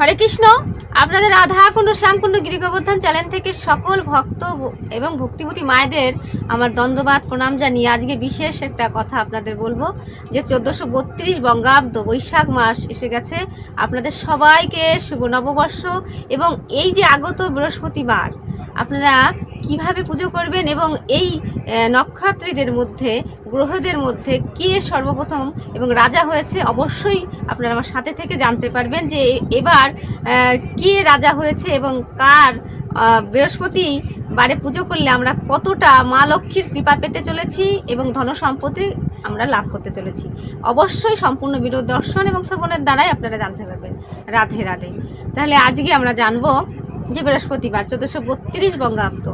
হরে কৃষ্ণ। আপনাদের রাধা কুণ্ড শ্যামকুণ্ড, গিরিগোবর্ধন চ্যানেল থেকে সকল ভক্ত এবং ভক্তিভূতি মায়েদের আমার দ্বন্দ্ববাদ প্রণাম জানিয়ে আজকে বিশেষ একটা কথা আপনাদের বলব, যে চোদ্দোশো বত্রিশ বঙ্গাব্দ বৈশাখ মাস এসে গেছে। আপনাদের সবাইকে শুভ নববর্ষ এবং এই যে আগত বৃহস্পতিবার, আপনারা কীভাবে পুজো করবেন এবং এই নক্ষত্রীদের মধ্যে, গ্রহদের মধ্যে কে সর্বপ্রথম এবং রাজা হয়েছে অবশ্যই আপনারা আমার সাথে থেকে জানতে পারবেন যে এবার কে রাজা হয়েছে এবং কার বৃহস্পতি বারে পুজো করলে আমরা কতটা মা লক্ষ্মীর কৃপা পেতে চলেছি এবং ধন সম্পত্তি আমরা লাভ করতে চলেছি। অবশ্যই সম্পূর্ণ ভিডিও দর্শন এবং শ্রবণের দ্বারাই আপনারা জানতে পারবেন। রাধে রাধে। তাহলে আজকে আমরা জানব যে বৃহস্পতিবার, চোদ্দোশো বত্রিশ বঙ্গাব্দ।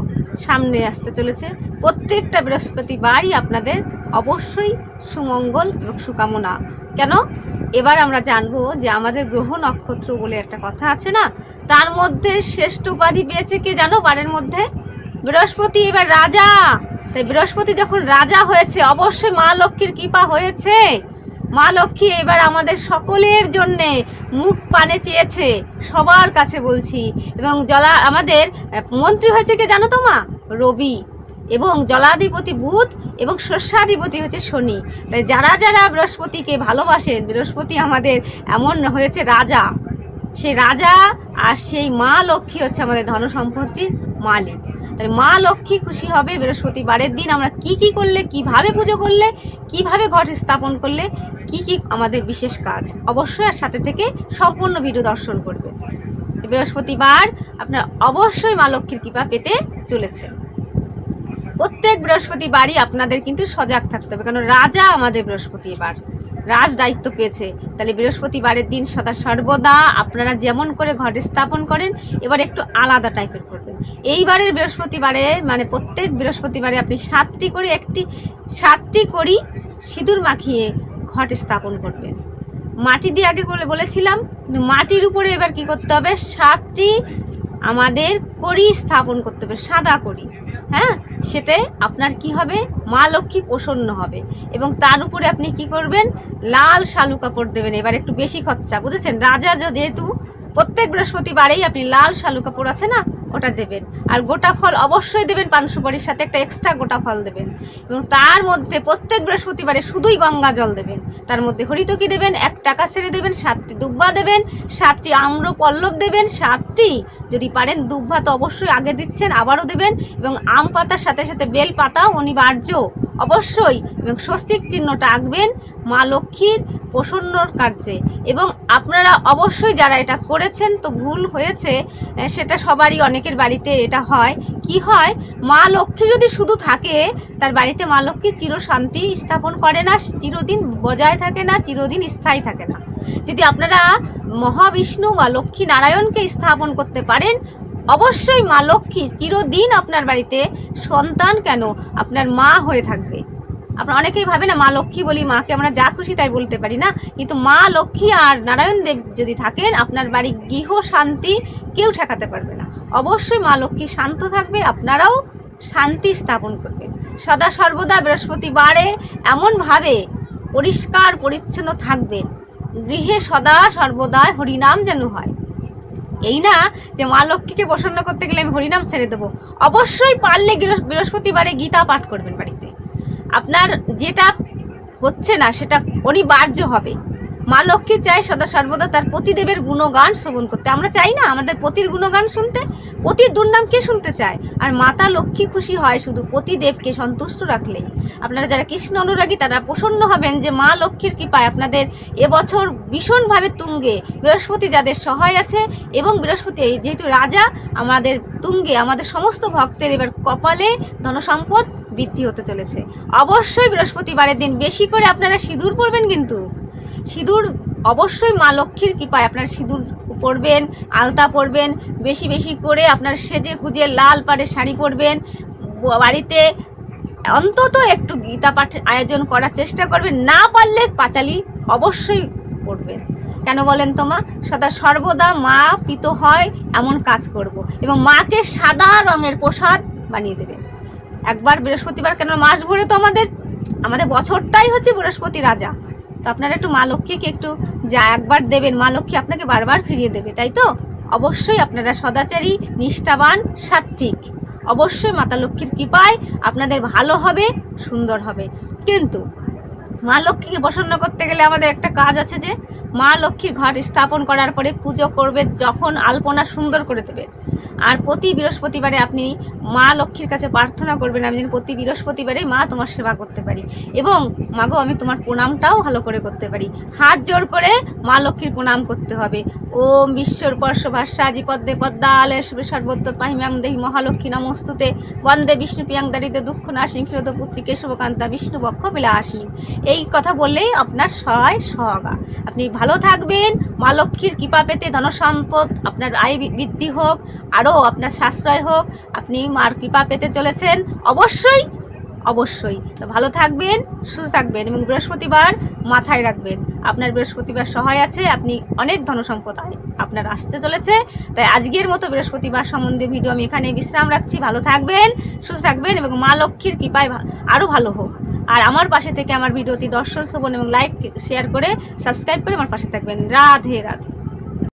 সামনে আসতে চলেছে প্রত্যেকটা বৃহস্পতিবারই আপনাদের অবশ্যই সুমঙ্গল এবং সুকামনা। কেন? এবার আমরা জানব যে আমাদের গ্রহ নক্ষত্র বলে একটা কথা আছে না? তার মধ্যে শ্রেষ্ঠ উপাধি পেয়েছে কে জানো? বারের মধ্যে বৃহস্পতি, এবার রাজা। তাই বৃহস্পতি যখন রাজা হয়েছে, অবশ্যই মা লক্ষ্মীর কৃপা হয়েছে। মা লক্ষ্মী এবার আমাদের সকলের জন্যে মুখ পানে চেয়েছে, সবার কাছে বলছি। এবং জলা, আমাদের মন্ত্রী হয়েছে কে জানো তো মা? রবি। এবং জলাধিপতি বুধ এবং শস্যাধিপতি হচ্ছে শনি। তাই যারা যারা বৃহস্পতিকে ভালোবাসেন, বৃহস্পতি আমাদের এমন হয়েছে রাজা। সেই রাজা আর সেই মা লক্ষ্মী হচ্ছে আমাদের ধন সম্পত্তির মালিক। তাই মা লক্ষ্মী খুশি হবে বৃহস্পতিবারের দিন। আমরা কি কি করলে, কীভাবে পুজো করলে, কীভাবে ঘট স্থাপন করলে কি কি আমাদের বিশেষ কাজ? অবশ্যই আর সাথে থেকে সম্পূর্ণ ভিডিও দর্শন করবে। বৃহস্পতিবার আপনার অবশ্যই মা লক্ষ্মীর কৃপা পেতে চলেছে। প্রত্যেক বৃহস্পতিবারই আপনাদের কিন্তু সজাগ থাকতে হবে, কারণ রাজা আমাদের বৃহস্পতিবার রাজ দায়িত্ব পেয়েছে। তাহলে বৃহস্পতিবারের দিন সদা সর্বদা আপনারা যেমন করে ঘরে স্থাপন করেন, এবার একটু আলাদা টাইপের করবেন। এইবারের বৃহস্পতিবারে মানে প্রত্যেক বৃহস্পতিবারে আপনি সাতটি করে একটি, সাতটি করি সিঁদুর মাখিয়ে ঘট স্থাপন করবেন মাটি দিয়ে আগে বলে বলেছিলাম, কিন্তু মাটির উপরে এবার কি করতে হবে? সাতটি আমাদের করি স্থাপন করতে হবে, সাদা করি হ্যাঁ? সেটাই আপনার কি হবে? মা লক্ষ্মী প্রসন্ন হবে। এবং তার উপরে আপনি কি করবেন? লাল শালু কাপড় দেবেন। এবার একটু বেশি খরচা, বুঝেছেন? রাজা যেহেতু প্রত্যেক বৃহস্পতিবারেই আপনি লাল শালু কাপড় আছে না, ওটা দেবেন। আর গোটা ফল অবশ্যই দেবেন পান সুপারির সাথে, একটা এক্সট্রা গোটা ফল দেবেন। এবং তার মধ্যে প্রত্যেক বৃহস্পতিবারে শুধুই গঙ্গা জল দেবেন। তার মধ্যে হরিতকি দেবেন, এক টাকা ছেড়ে দেবেন, সাতটি দুব্বা দেবেন, সাতটি আম্র পল্লব দেবেন, সাতটি যদি পারেন দুব্বা তো অবশ্যই আগে দিচ্ছেন, আবারও দেবেন এবং আম পাতার সাথে সাথে বেল পাতাও অনিবার্য। অবশ্যই এবং স্বস্তিক চিহ্নটা আঁকবেন মা লক্ষ্মীর প্রসন্নর কার্যে। এবং আপনারা অবশ্যই যারা এটা করেছেন, তো ভুল হয়েছে সেটা সবারই অনেকের বাড়িতে এটা হয়। কি হয়? মা লক্ষ্মী যদি শুধু থাকে, তার বাড়িতে মা লক্ষ্মী চিরশান্তি স্থাপন করে না, চিরদিন বজায় থাকে না, চিরদিন স্থায়ী থাকে না। যদি আপনারা মহাবিষ্ণু বা লক্ষ্মী নারায়ণকে স্থাপন করতে পারেন, অবশ্যই মা লক্ষ্মী চিরদিন আপনার বাড়িতে সন্তান কেন? আপনার মা হয়ে থাকবে। আপনার অনেকেই ভাবে না, মা লক্ষ্মী বলি মাকে আমরা যা খুশি তাই বলতে পারি না। কিন্তু মা লক্ষ্মী আর নারায়ণ দেব যদি থাকেন, আপনার বাড়ি গৃহ শান্তি কেউ ঠেকাতে পারবে না। অবশ্যই মা লক্ষ্মী শান্ত থাকবে, আপনারাও শান্তি স্থাপন করবেন। সদা সর্বদা বৃহস্পতিবারে এমনভাবে পরিষ্কার পরিচ্ছন্ন থাকবেন। গৃহে সদা সর্বদা হরিনাম যেন হয়। এই না যে মা লক্ষ্মীকে প্রসন্ন করতে গেলে আমি হরিনাম ছেড়ে দেবো। অবশ্যই পারলে বৃহস্প- বৃহস্পতিবারে গীতা পাঠ করবেন বাড়িতে। আপনার যেটা হচ্ছে না, সেটা অনিবার্য হবে। মা লক্ষ্মী চায় সদা সর্বদা তার পতিদেবের গুণগান শ্রবণ করতে। আমরা চাই না আমাদের পতির গুণগান শুনতে। পতির দুর্নাম কে শুনতে চায়? আর মাতা লক্ষ্মী খুশি হয় শুধু পতিদেবকে সন্তুষ্ট রাখলেই। আপনারা যারা কৃষ্ণ অনুরাগী, তারা প্রসন্ন হবেন যে মা লক্ষ্মীর কৃপায় আপনাদের এবছর ভীষণভাবে তুঙ্গে। বৃহস্পতি যাদের সহায় আছে এবং বৃহস্পতি যেহেতু রাজা, আমাদের তুঙ্গে, আমাদের সমস্ত ভক্তের এবার কপালে ধনসম্পদ বৃদ্ধি হতে চলেছে। অবশ্যই বৃহস্পতিবারের দিন বেশি করে আপনারা সিঁদুর পরবেন কিন্তু। সিঁদুর অবশ্যই মা লক্ষ্মীর কৃপায় আপনার সিঁদুর পরবেন, আলতা পরবেন, বেশি বেশি করে আপনার সেজে গুজে লাল পাড়ে শাড়ি পরবেন। বাড়িতে অন্তত একটু গীতা পাঠের আয়োজন করার চেষ্টা করবেন, না পারলে পাঁচালি অবশ্যই পড়বেন কেন বলেন তো মা? সদা সর্বদা মা পিত হয়, এমন কাজ করব। এবং মাকে সাদা রঙের প্রসাদ বানিয়ে দেবেন। একবার বৃহস্পতিবার কেন মাস ভরে তো আমাদের আমাদের বছরটাই হচ্ছে বৃহস্পতি রাজা। তো আপনারা একটু মা লক্ষ্মীকে একটু যা একবার দেবেন, মা লক্ষ্মী আপনাকে বারবার ফিরিয়ে দেবে, তাই তো? অবশ্যই আপনারা সদাচারী, নিষ্ঠাবান সাত্বিক অবশ্যই মাতা লক্ষ্মীর কৃপায় আপনাদের ভালো হবে, সুন্দর হবে। কিন্তু মা লক্ষ্মীকে প্রসন্ন করতে গেলে আমাদের একটা কাজ আছে যে মা লক্ষ্মীর ঘর স্থাপন করার পরে পুজো করবে যখন আলপনা সুন্দর করে দেবে। আর প্রতি বৃহস্পতিবারে আপনি মা লক্ষ্মীর কাছে প্রার্থনা করবেন, আমি যেন প্রতি বৃহস্পতিবারে মা তোমার সেবা করতে পারি। এবং মাগো আমি তোমার প্রণামটাও ভালো করে করতে পারি। হাত জোর করে মা লক্ষ্মীর প্রণাম করতে হবে। ওম বিশ্বর পর্শ ভাষা পদ্মে পদ্মালে শুভে সর্বত্র পাহিম্যাং দেহি মহালক্ষ্মী নমস্তুতে। বন্দে বিষ্ণু দারিদ্র দুঃখ নাশিং ক্ষীরত পুত্রী কেশবকান্তা বিষ্ণু বক্ষ বিলাসী এই কথা বললেই আপনার সহায় সহগা। আপনি ভালো থাকবেন। মা লক্ষ্মীর কৃপা পেতে ধনসম্পদ আপনার আয় বৃদ্ধি হোক, আরও আপনার সাশ্রয় হোক। আপনি মার কৃপা পেতে চলেছেন। অবশ্যই অবশ্যই। তো ভালো থাকবেন, সুস্থ থাকবেন এবং বৃহস্পতিবার মাথায় রাখবেন। আপনার বৃহস্পতিবার সহায় আছে, আপনি অনেক ধনসম্পদ আপনার আসতে চলেছে। তাই আজকের মতো বৃহস্পতিবার সম্বন্ধে ভিডিও আমি এখানে বিশ্রাম রাখছি। ভালো থাকবেন, সুস্থ থাকবেন এবং মা লক্ষ্মীর কৃপায় আরও ভালো হোক। আর আমার পাশে থেকে আমার ভিডিওটি দর্শন, শ্রবণ এবং লাইক শেয়ার করে সাবস্ক্রাইব করে আমার পাশে থাকবেন। রাধে রাধে।